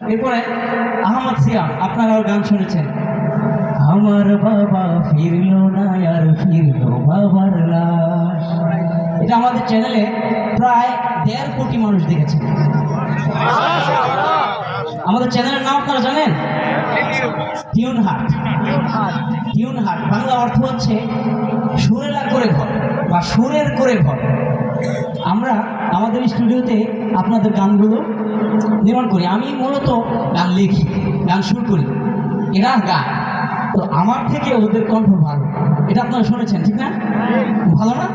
এরপরে আহমদ সিয়াম আপনারাও গান শুনেছেন। আমার বাবা ফিরলো না, আর ফিরলো বাবার লাশ। এটা আমাদের চ্যানেলে প্রায় দেড় কোটি মানুষ দেখেছে। আমাদের চ্যানেলের নাম আপনারা জানেন? টিউন হাট টিউন হাট বাংলা অর্থ হচ্ছে সুরেলা করে ঘর, বা সুরের করে ঘর। আমরা আমাদের স্টুডিওতে আপনাদের গানগুলো নির্মাণ করি। আমি মূলত গান লিখি, গান শুরু করি। এরা গান তো আমার থেকে ওদের কণ্ঠ ভালো। এটা আপনারা শুনেছেন, ঠিক না? ভালো না?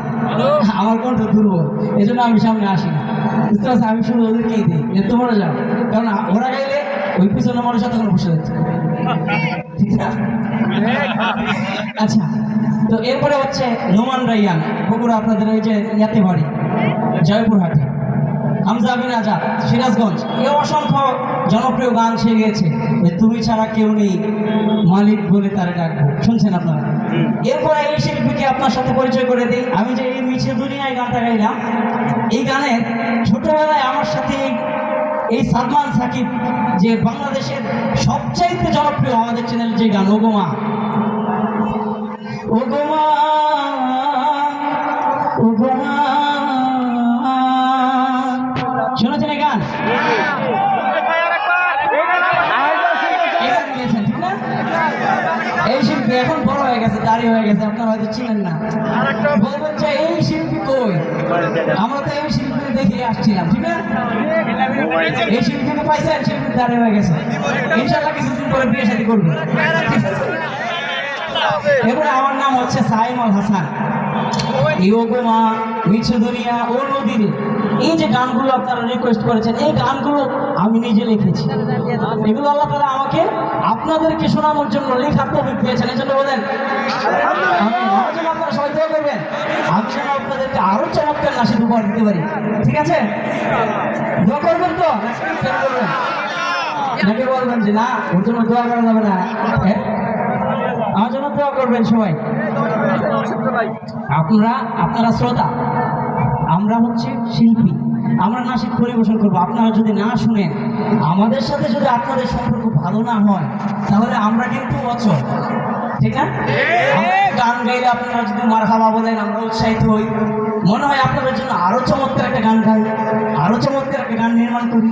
আমার কণ্ঠ দুর্বল। জন্য আমি সামনে আসি না। বুঝতে পারছি আমি শুধু ওদেরকেই দিই। যে তোমরা যাও কারণ ওরা গাইলে ওই পিছনে মানুষ তখন বসে যাচ্ছে আচ্ছা তো এরপরে হচ্ছে নোমান রাইয়ান, বগুড়া আপনাদের ওই যে ইয়াতে বাড়ি জয়পুরহাটে হামজা বিন আজাদ, সিরাজগঞ্জ, এ অসংখ্য জনপ্রিয় গান সে গেয়েছে তুমি ছাড়া কেউ নেই, মালিক বলে তারা ডাকবো। শুনছেন আপনারা? এরপরে এই শিল্পীকে আপনার সাথে পরিচয় করে দিই। আমি যে এই মিছে দুনিয়ায় গানটা গাইলাম, এই গানের ছোটবেলায় এই সালমান সাকিব যে বাংলাদেশের সবচাইতে জনপ্রিয় আমাদের চ্যানেলের যে গান, ওগোমা। ওগোমা ওগোমা। শুনেছেন এই গান? এই শিল্পী এখন বড় হয়ে গেছে, দাঁড়িয়ে হয়ে গেছে, আপনারা হয়তো চিনেন না। বলবেন যে এই শিল্পী কই? আমরা তো এই আসছিলাম, ঠিক এই পাইছেন দাঁড়িয়ে হয়ে গেছে। ইনশাল্লাহ কিছুদিন পরে বিয়ে করবে। এবারে আমার নাম হচ্ছে হাসান। ইয়োগমা ও এই যে গানগুলো আপনারা রিকোয়েস্ট করেছেন, এই গানগুলো আমি নিজে লিখেছি। এগুলো আল্লাহ তালা আমাকে আপনাদেরকে শোনানোর জন্য লেখার তৌফিক দিয়েছেন, এই জন্য বলেন। আপনারা সবাই আমি আপনাদেরকে আরও চমৎকার নাসিদ উপহার দিতে পারি। ঠিক আছে? দোয়া করবেন তো? নাকি বলবেন যে, না, ওর জন্য দোয়া করা যাবে না? হ্যাঁ? আমার জন্য দোয়া করবেন সবাই। আপনারা আপনারা শ্রোতা, আমরা হচ্ছে শিল্পী। আমরা নাসিক পরিবেশন করব। আপনারা যদি না শুনেন, আমাদের সাথে যদি আপনাদের সম্পর্ক ভালো না হয়, তাহলে আমরা কিন্তু অচল। ঠিক না? গান গাইলে আপনারা যদি মার খাওয়া বলেন, আমরা উৎসাহিত হই। মনে হয় আপনাদের জন্য আরও চমৎকার একটা গান গাই আরও চমৎকার একটা গান নির্মাণ করি।